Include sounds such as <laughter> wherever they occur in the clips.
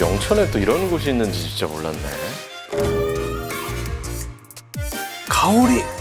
영천에 또 이런 곳이 있는지 진짜 몰랐네. 가오리.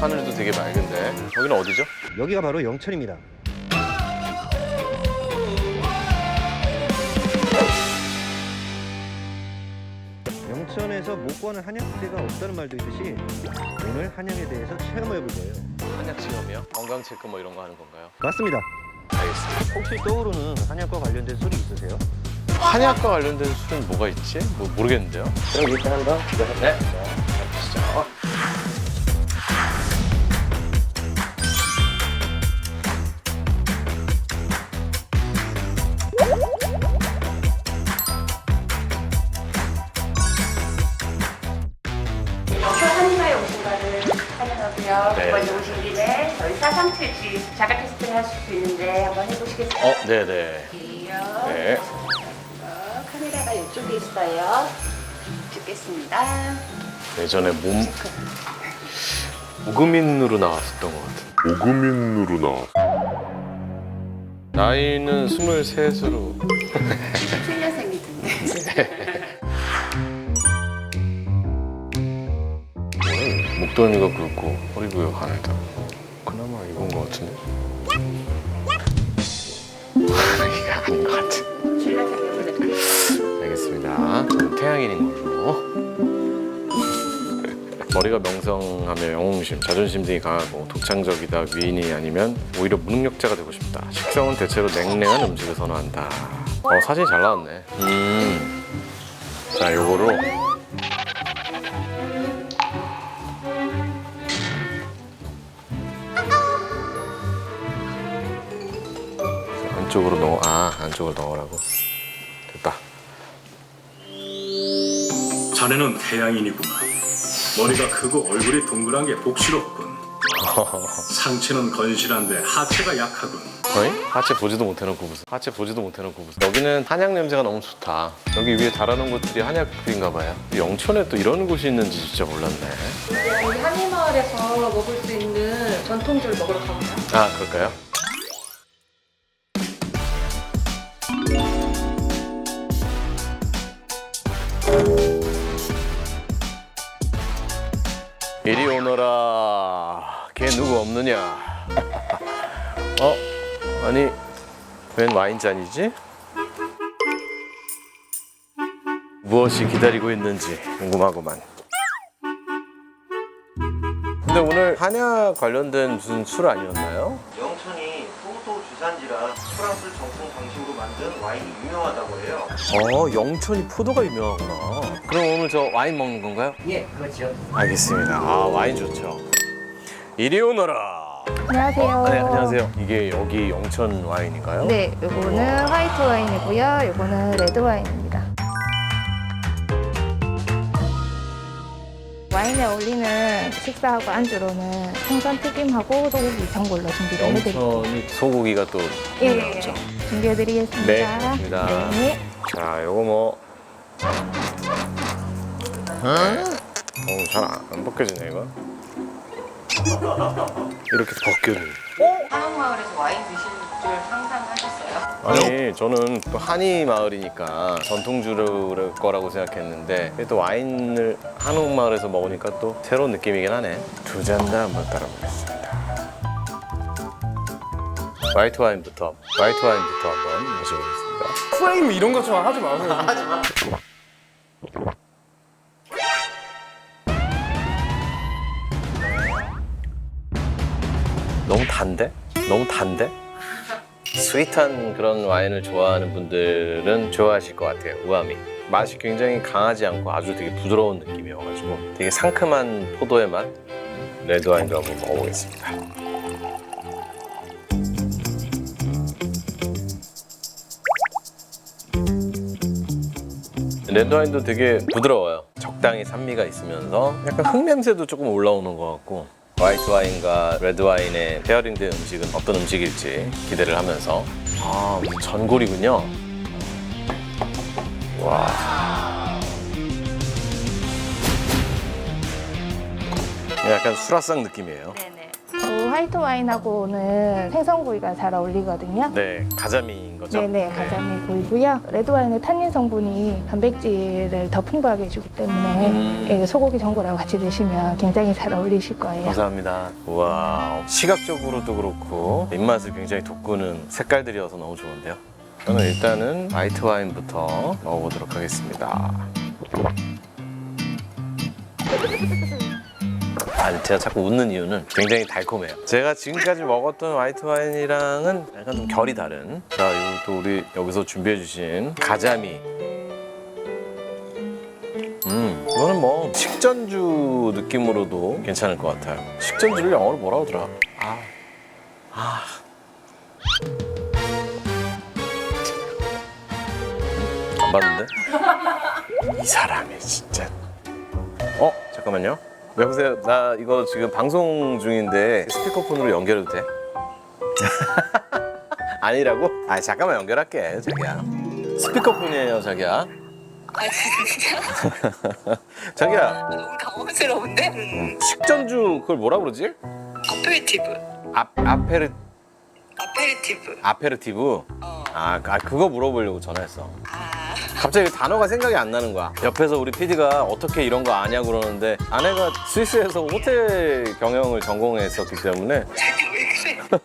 하늘도 되게 맑은데. 여기는 어디죠? 여기가 바로 영천입니다. 영천에서 못 구하는 한약재가 없다는 말도 있듯이 오늘 한약에 대해서 체험해 볼 거예요. 한약 체험이요? 건강 체크 뭐 이런 거 하는 건가요? 맞습니다. 알겠습니다. 혹시 떠오르는 한약과 관련된 술이 있으세요? 한약과 관련된 술은 뭐가 있지? 뭐 모르겠는데요. 그럼 일단 한번 네. 가보시죠. 한마의 2021에 저희 사상체지 자가 테스트를 하실 수 있는데 한번 해보시겠어요? 어, 네. 네네. 네. 어, 카메라가 이쪽에 있어요. 찍겠습니다. 예전에 네, 몸 무금인으로 나왔었던 것 같아. 오금인으로 나와. 나이는 23으로 틀려서 목덜미가 굵고 허리 부여가 하나다. 그나마 이건 것 같은데. <laughs> 이게 아닌 것 같아. 7년생이거든요. 알겠습니다. 저는 태양인인 걸로. <laughs> 머리가 명성하며 영웅심, 자존심 등이 강하고 독창적이다, 위인이 아니면 오히려 무능력자가 되고 싶다. 식성은 대체로 냉랭한 음식을 선호한다. 어, 사진이 잘 나왔네. 음. 자, 요거로 안쪽으로 넣어. 아, 안쪽으로 넣으라고. 됐다. 자네는 태양인이구나. 머리가 크고 얼굴이 동그란 게 복스럽군. 상체는 건실한데 하체가 약하군. 어이? 하체 보지도 못해놓고 무슨 하체 보지도 못해놓고 무슨 여기는 한약 냄새가 너무 좋다 여기 위에 달아놓은 것들이 한약들인가 봐요 영천에 또 이런 곳이 있는지 진짜 몰랐네 우리 한의마을에서 먹을 수 있는 전통주를 먹으러 가보자. 아 그럴까요? 오너라 걔 누구 없느냐 <laughs> 어? 아니 웬 와인잔이지? 무엇이 기다리고 있는지 궁금하구만 근데 오늘 한약 관련된 무슨 술 아니었나요? 영천이 포도 주산지라 만든 와인이 유명하다고 해요. 어, 영천이 포도가 유명하구나. 그럼 오늘 저 와인 먹는 건가요? 예, 그렇죠. 알겠습니다. 아, 와인 좋죠. 이리 오너라. 안녕하세요. 네, 안녕하세요. 이게 여기 영천 와인인가요? 네, 요거는 화이트 와인이고요. 요거는 레드 와인입니다. 와인에 어울리는 식사하고 안주로는 생선 튀김하고 소고기 전골로 준비해드릴게요. 영천이 소고기가 또 예, 유명하죠. 준비해드리겠습니다. 네, 고맙습니다. 네. 자, 요거 뭐. 어, 잘안 벗겨지네, 이거. 이렇게 벗겨는. 한옥마을에서 와인 드실 줄 상상하셨어요? 아니 저는 또 한의 마을이니까 전통주를 거라고 생각했는데 또 와인을 한옥 마을에서 먹으니까 또 새로운 느낌이긴 하네 두 잔 다 한번 따라보겠습니다 화이트 와인부터 화이트 와인부터 한번 마셔보겠습니다 프레임 이런 것좀 하지 마세요. 너무 <laughs> <laughs> 단데? 스윗한 그런 와인을 좋아하는 분들은 좋아하실 것 같아요. 우아미. 맛이 굉장히 강하지 않고 아주 되게 부드러운 느낌이어가지고 되게 상큼한 포도의 맛. 레드 와인도 한번 먹어보겠습니다. 레드 와인도 되게 부드러워요. 적당히 산미가 있으면서 약간 흙 냄새도 조금 올라오는 것 같고 화이트 와인과 레드 와인의 페어링된 음식은 어떤 음식일지 기대를 하면서 아 전골이군요. 와. 약간 수라상 느낌이에요. 화이트 와인하고는 생선구이가 잘 어울리거든요. 네, 가자미인 거죠? 네네, 가자미 구이고요. 레드 와인의 탄닌 성분이 단백질을 더 풍부하게 해주기 때문에 음. 예, 소고기 전골하고 같이 드시면 굉장히 잘 어울리실 거예요. 감사합니다. 와, 시각적으로도 그렇고 입맛을 굉장히 돋구는 색깔들이어서 너무 좋은데요. 저는 일단은 화이트 와인부터 먹어보도록 하겠습니다. 아니, 제가 자꾸 웃는 이유는 굉장히 달콤해요. 제가 지금까지 먹었던 화이트 와인이랑은 약간 좀 결이 다른. 자, 이것도 우리 여기서 준비해 주신 가자미. 음, 이거는 뭐 식전주 느낌으로도 괜찮을 것 같아요. 식전주를 영어로 뭐라 하더라? 아, 아. 안 봤는데? <laughs> 이 사람이 진짜. 어, 잠깐만요. 여보세요. 나 이거 지금 방송 중인데 스피커폰으로 연결해도 돼? <laughs> 아니라고? 아, 잠깐만 연결할게, 자기야. 스피커폰이에요, 자기야. 아 <laughs> 진짜? 자기야, 너무 당황스러운데? 음, 식전주 그걸 뭐라 그러지? 아페리티브 아, 아페르 아페리티브 아페르티브. 어. 아, 아 그거 물어보려고 전화했어. 아 갑자기 단어가 생각이 안 나는 거야. 옆에서 우리 PD가 어떻게 이런 거 아냐 그러는데 아내가 스위스에서 호텔 경영을 전공했었기 때문에 자기 왜 그래?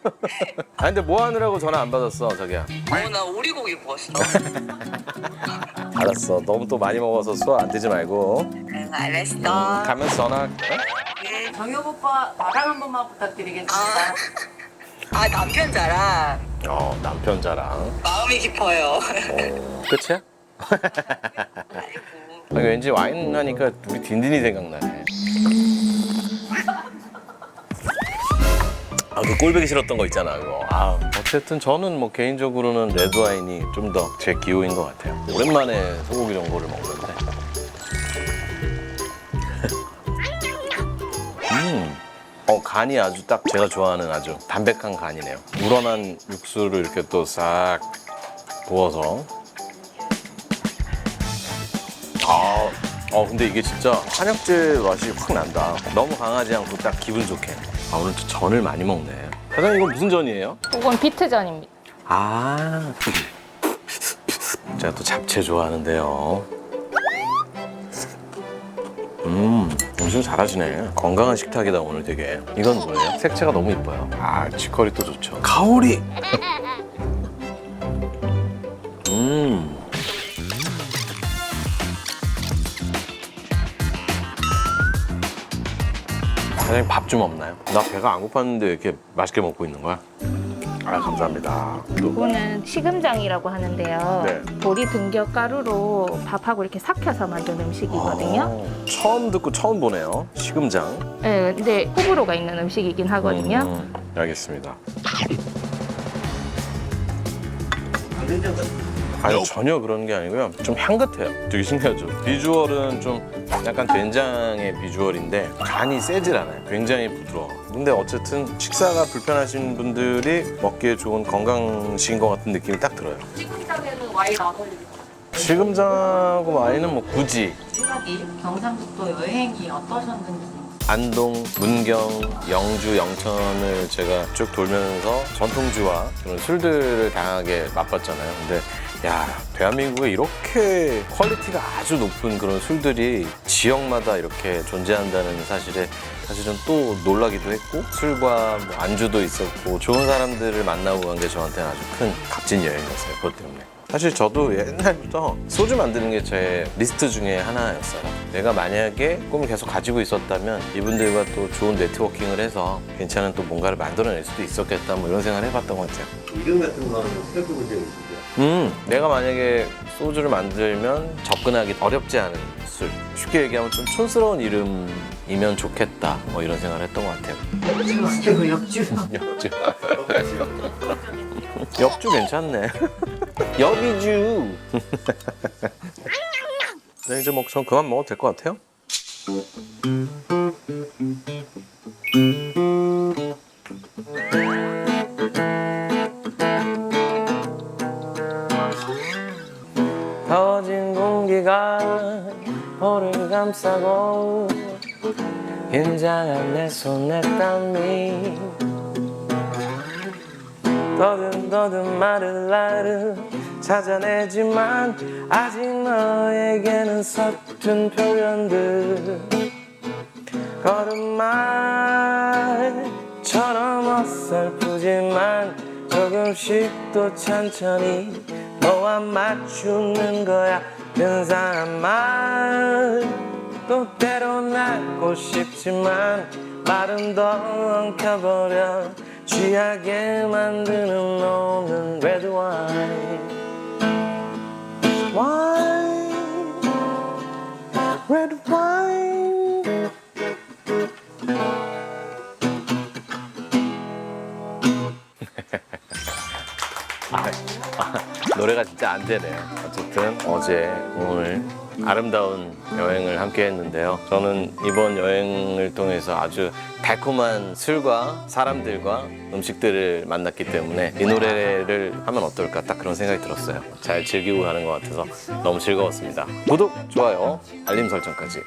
아 근데 뭐 하느라고 전화 안 받았어 저기야. 어나 오리고기 구웠어 <laughs> 알았어. 너무 또 많이 먹어서 수화 안 되지 말고 응 알았어 가면서 전화. 어? 정엽 오빠 나랑 한 번만 부탁드리겠습니다. 아, 아 남편 자랑 어 남편 자랑. 마음이 깊어요 어, 끝이야? 아니, 왠지 와인 하니까 우리 딘딘이 생각나네. 아, 그 꼴보기 싫었던 거 있잖아, 그거. 아, 어쨌든 저는 뭐 개인적으로는 레드 와인이 좀 더 제 기호인 것 같아요. 오랜만에 소고기 전골을 먹는데. 음. 어, 간이 아주 딱 제가 좋아하는 아주 담백한 간이네요. 우러난 육수를 이렇게 또 싹 부어서 아, 어 근데 이게 진짜 한약재 맛이 확 난다. 너무 강하지 않고 딱 기분 좋게. 아 오늘 또 전을 많이 먹네. 사장님 이건 무슨 전이에요? 이건 비트전입니다. 아, 제가 또 잡채 좋아하는데요. 음, 음식 잘하시네. 건강한 식탁이다 오늘 되게. 이건 뭐예요? 색채가 너무 이뻐요. 아, 치커리 또 좋죠. 가오리. <laughs> 음. 사장님 밥 좀 없나요? 나 배가 안 고팠는데 왜 이렇게 맛있게 먹고 있는 거야? 아 감사합니다. 또 이거는 시금장이라고 하는데요. 네. 보리 등겨 가루로 밥하고 이렇게 삭혀서 만든 음식이거든요. 아, 처음 듣고 처음 보네요. 시금장. 네, 근데 호불호가 있는 음식이긴 하거든요. 음, 알겠습니다. 아니 전혀 그런 게 아니고요. 좀 향긋해요. 되게 신기하죠. 비주얼은 좀 약간 된장의 비주얼인데 간이 세질 않아요. 굉장히 부드러워. 근데 어쨌든 식사가 불편하신 분들이 먹기에 좋은 건강식인 것 같은 느낌이 딱 들어요. 시금장에는 와인 안 어울리고. 시금장하고 와인은 뭐 굳이 생각이 경상북도 여행이 어떠셨는지. 안동, 문경, 영주, 영천을 제가 쭉 돌면서 전통주와 그런 술들을 다양하게 맛봤잖아요. 근데 야 대한민국에 이렇게 퀄리티가 아주 높은 그런 술들이 지역마다 이렇게 존재한다는 사실에 사실은 또 놀라기도 했고 술과 뭐 안주도 있었고 좋은 사람들을 만나고 간 게 저한테는 아주 큰 값진 여행이었어요. 그것 때문에. 사실 저도 옛날부터 소주 만드는 게 제 리스트 중에 하나였어요. 내가 만약에 꿈을 계속 가지고 있었다면 이분들과 또 좋은 네트워킹을 해서 괜찮은 또 뭔가를 만들어낼 수도 있었겠다 뭐 이런 생각을 해봤던 것 같아요. 이름 같은 거는 적이 있으세요? 음, 내가 만약에 소주를 만들면 접근하기 어렵지 않은 술. 쉽게 얘기하면 좀 촌스러운 이름이면 좋겠다. 뭐 이런 생각을 했던 것 같아요. 역주, 역주. <laughs> 역주. 역주 괜찮네. 여비주. <laughs> 네, 이제 뭐 전 그만 먹어도 될 것 같아요. 더워진 공기가 볼을 감싸고 긴장한 내 손에 땀이 더듬더듬 마른 나를 찾아내지만 아직 너에게는 서툰 표현들 걸음말처럼 어설프지만 조금씩 또 천천히 너와 맞추는 거야. 근사한 말또 때론 하고 싶지만 말은 더 엉켜버려. 취하게 만드는 너는 wine. Wine. Red wine 노래가 진짜 안 되네요. 어쨌든 어제 오늘 아름다운 여행을 함께 했는데요. 저는 이번 여행을 통해서 아주 달콤한 술과 사람들과 음식들을 만났기 때문에 이 노래를 하면 어떨까 딱 그런 생각이 들었어요. 잘 즐기고 가는 것 같아서 너무 즐거웠습니다. 구독, 좋아요, 알림 설정까지